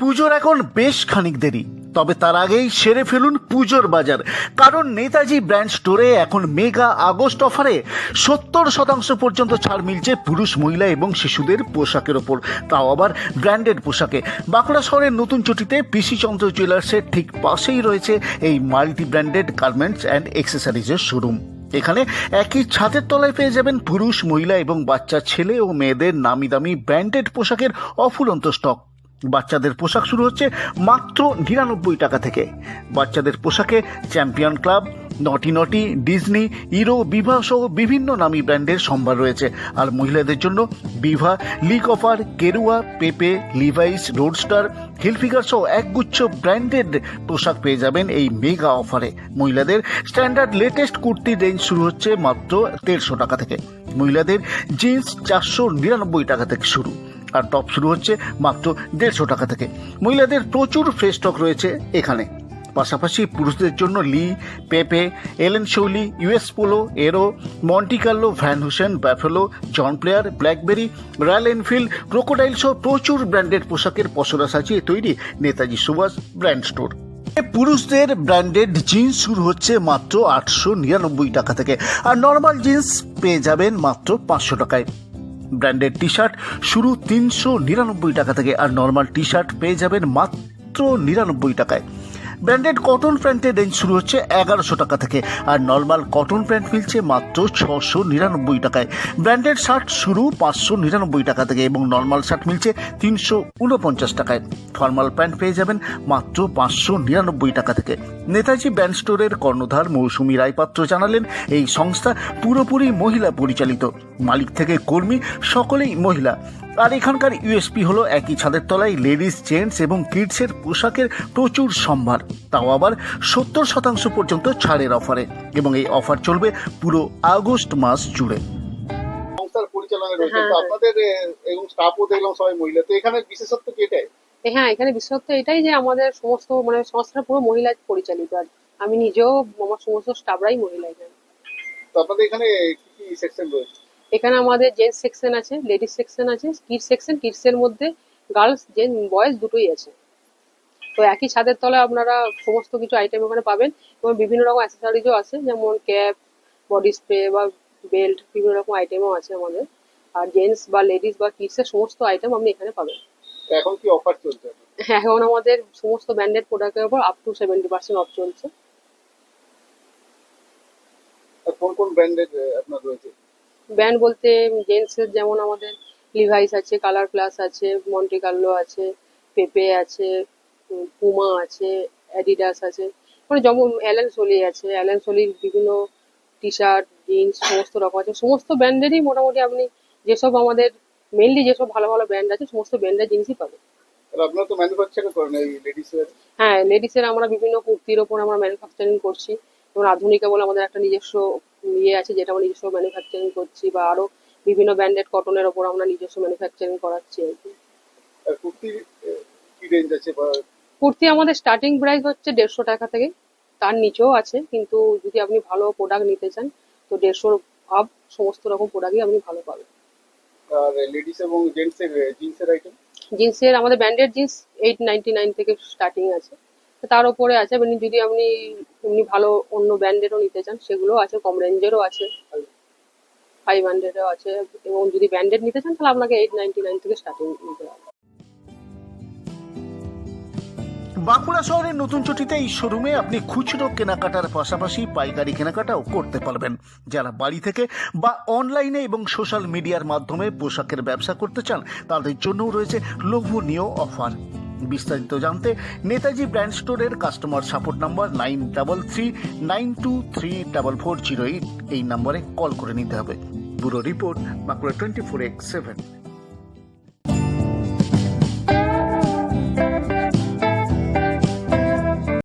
পুজোর এখন বেশ খানিক দেরি, তবে তার আগেই সেরে ফেলুন পুজোর বাজার, কারণ নেতাজি ব্র্যান্ড স্টোরে এখন মেগা আগস্ট অফারে সত্তর শতাংশ পর্যন্ত ছাড় মিলছে পুরুষ, মহিলা এবং শিশুদের পোশাকের ওপর। তাও আবার ব্র্যান্ডেড পোশাকে। বাঁকুড়া শহরের নতুন চটিতে পিসি চন্দ্র জুয়েলার্সের ঠিক পাশেই রয়েছে এই মাল্টি ব্র্যান্ডেড গার্মেন্টস অ্যান্ড এক্সেসরিজের শোরুম। এখানে একই ছাদের তলায় পেয়ে যাবেন পুরুষ, মহিলা এবং বাচ্চা, ছেলে ও মেয়েদের নামি দামি ব্র্যান্ডেড পোশাকের অফুরন্ত স্টক। বাচ্চাদের পোশাক শুরু হচ্ছে মাত্র নিরানব্বই টাকা থেকে। বাচ্চাদের পোশাকে চ্যাম্পিয়ন ক্লাব, নটি নটি, ডিজনি ইরো বিভা সহ বিভিন্ন নামী ব্র্যান্ডের সম্ভার রয়েছে। আর মহিলাদের জন্য বিভা লিক অফার, কেরুয়া, পেপে, লিভাইস, রোডস্টার, হিলফিগার সহ একগুচ্ছ ব্র্যান্ডেড পোশাক পেয়ে যাবেন এই মেগা অফারে। মহিলাদের স্ট্যান্ডার্ড লেটেস্ট কুর্তি রেঞ্জ শুরু হচ্ছে মাত্র দেড়শো টাকা থেকে। মহিলাদের জিন্স চারশো নিরানব্বই টাকা থেকে শুরু। আর টপ শুরু হচ্ছে মাত্র দেড়শো টাকা থেকে। মহিলাদের প্রচুর ফ্রেশ স্টক রয়েছে এখানে। পাশাপাশি পুরুষদের জন্য Lee, Pepe, Allen Solly, US Polo, Arrow Monte Carlo Van Heusen, Buffalo, John Player, Blackberry, Royal Enfield, Crocodile সহ প্রচুর ব্র্যান্ডেড পোশাকের পসরা সাজিয়ে তৈরি নেতাজি সুভাষ ব্র্যান্ড স্টোর। পুরুষদের ব্র্যান্ডেড জিন্স শুরু হচ্ছে মাত্র আটশো নিরানব্বই টাকা থেকে। আর নর্মাল জিন্স পেয়ে যাবেন মাত্র পাঁচশো টাকায়। ব্র্যান্ডেড টি শার্ট শুরু তিনশো নিরানব্বই টাকা থেকে আর নর্মাল টি শার্ট পেয়ে যাবেন মাত্র নিরানব্বই টাকায়। ব্র্যান্ডেড কটন প্যান্টের রেঞ্জ শুরু হচ্ছে এগারোশো টাকা থেকে, আর নর্মাল কটন প্যান্ট মিলছে মাত্র ছশো নিরানব্বই টাকায়। ব্র্যান্ডেড শার্ট শুরু পাঁচশো নিরানব্বই টাকা থেকে এবং নর্মাল শার্ট মিলছে তিনশো উনপঞ্চাশ টাকায়। ফর্মাল প্যান্ট পেয়ে যাবেন মাত্র পাঁচশো নিরানব্বই টাকা থেকে। নেতাজি ব্যান্ড স্টোরের কর্ণধার মৌসুমী রায়পাত্র জানালেন, এই সংস্থা পুরোপুরি মহিলা পরিচালিত। মালিক থেকে কর্মী সকলেই মহিলা। আর এখানকার ইউএসপি হলো একই ছাদের তলায় লেডিস জেন্টস এবং কিডসের পোশাকের প্রচুর সম্ভার। তাও আবার সত্তর শতাংশ পর্যন্ত ছাড়ের অফারে এবং এই অফার চলবে পুরো আগস্ট মাস জুড়ে। সংস্থার পরিচালনা রয়েছে। হ্যাঁ। আপনাদের এবং স্টাফও দেখলাম সবাই মহিলা। তো এখানে বিশেষত্ব কি এটাই? হ্যাঁ এখানে বিশেষত্ব এটাই যে আমাদের সমস্ত মানে সংস্থাটা পুরো মহিলা পরিচালিত। আর আমি নিজেও আমার সমস্ত স্টাফরাই মহিলা এখানে। তো আপনাদের এখানে কি কি সেকশন রয়েছে? এখানে আমাদের জেন্টস সেকশন আছে লেডিস সেকশন আছে কিডস সেকশন কিডস এর মধ্যে গার্লস জেন বয়েজ দুটোই আছে। তো একই ছাদের তলায় আপনারা সমস্ত কিছু আইটেম ওখানে পাবেন এবং বিভিন্ন রকম অ্যাসেসরিজও আছে যেমন ক্যাপ বডি স্প্রে বা বেল্ট বিভিন্ন রকম আইটেমও আছে আমাদের। আর জেন্টস বা লেডিস বা কিডস এর সমস্ত আইটেম আপনি এখানে পাবেন। এখন কি অফার চলছে? হ্যাঁ এখন আমাদের সমস্ত ব্র্যান্ডেড প্রোডাক্টের উপর up to seventy percent off চলছে। কোন কোন ব্র্যান্ডেড আপনার রয়েছে? ব্র্যান্ড বলতে জেন্টসের যেমন আমাদের লিভাইস আছে কালার প্লাস আছে মন্টে কার্লো আছে পেপে আছে পুমা আছে অ্যাডিডাস আছে। মানে যেমন অ্যালেন সোলি আছে। অ্যালেন সোলির বিভিন্ন টি শার্ট জিন্স সমস্ত রকম আছে। সমস্ত ব্র্যান্ডেরই মোটামুটি আপনি যেসব আমাদের মেনলি যেসব ভালো ভালো ব্র্যান্ড আছে সমস্ত ব্র্যান্ডের জিনিসই পাবেন। আপনারা তো ম্যানুফ্যাকচার করেন এই লেডিস হ্যাঁ লেডিসের আমরা বিভিন্ন কুর্তির ওপর আমরা ম্যানুফ্যাকচারিং করছি। যেমন আধুনিকা বলে আমাদের একটা নিজস্ব ইয়ে আছে যেটা আমরা নিজস্ব ম্যানুফ্যাকচারিং করছি বা আরও বিভিন্ন ব্র্যান্ডেড কটনের ওপর আমরা নিজস্ব ম্যানুফ্যাকচারিং করাচ্ছি আর কি। কুর্তি আমাদের স্টার্টিং প্রাইস হচ্ছে দেড়শো টাকা থেকে তার নিচেও আছে কিন্তু যদি আপনি ভালো প্রোডাক্ট নিতে চান তো দেড়শোর আপ সমস্ত রকম প্রোডাক্টই আপনি ভালো পাবেন। আর লেডিস এবং জিন্সের আইটেম জিন্সের আমাদের branded jeans eight ninety nine থেকে স্টার্টিং আছে। তার উপরে আছে, আপনি যদি আপনি এমনি ভালো অন্য ব্র্যান্ডেরও নিতে চান, সেগুলোও আছে, কম রেঞ্জেরও আছে। ফাইভ হান্ড্রেডও আছে, এবং যদি ব্র্যান্ডেড নিতে চান, তাহলে আপনাকে এইট নাইনটি নাইন থেকে স্টার্টিং নিতে হবে। বাঁকুড়া শহরের নতুন চটিতে এই শোরুমে আপনি খুচরো কেনাকাটার পাশাপাশি পাইকারি কেনাকাটাও করতে পারবেন। যারা বাড়ি থেকে বা অনলাইনে এবং সোশ্যাল মিডিয়ার মাধ্যমে পোশাকের ব্যবসা করতে চান, তাদের জন্যও রয়েছে লোভনীয় অফার। বিস্তারিত জানতে নেতাজি ব্র্যান্ড স্টোরের customer support number nine double three nine two three double four zero eight. এই নম্বরে কল করে নিতে হবে। Bureau report Bankura twenty four X seven.